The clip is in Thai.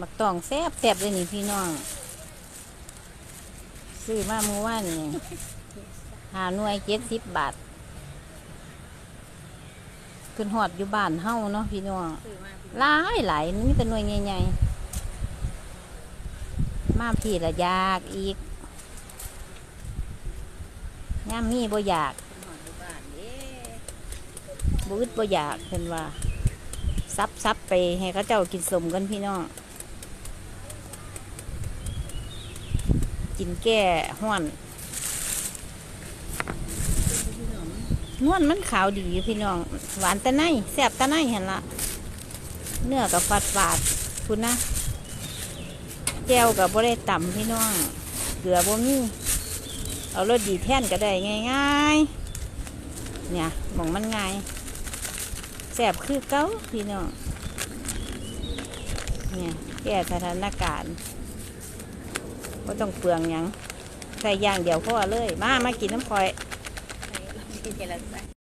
มักตองแซ่บแซ่บเลยนี่พี่น้อง ซื้อมาเมื่อวานนี่หาหน่วยเจ็ดสิบบาทขึ้นหอดอยู่บ้านเฮาเนาะพี่น้องร้าพี่หลายหลายนี่เป็นหน่วยใหญ่ๆมาพี่ละยากอีกย่ามมีบ่อยากบ้านเด้ดบ่อยากเพิ่นว่าซับซับไปให้เขาเจ้ากินสมกันพี่น้อง กินแก้ห้อนพี่น้อนวลมันขาวดีอยู่พี่น้อง หวานตะไนแซ่บตะไนเห็นละเนื้อกับฝาดฝาดคุณนะแก้วกับบ่ได้ต่ำพี่น้องเกลือบ่มีเอารสดีแท่นก็ได้ง่ายๆเนี่ยหมองมันง่ายแซ่บคือเก้าพี่น้องเนี่ยแก้สถานการณ์ ก็ต้องเปลืองยังใส่ย่างเดียวพอเลย มามากินน้ำคอย กินกันละ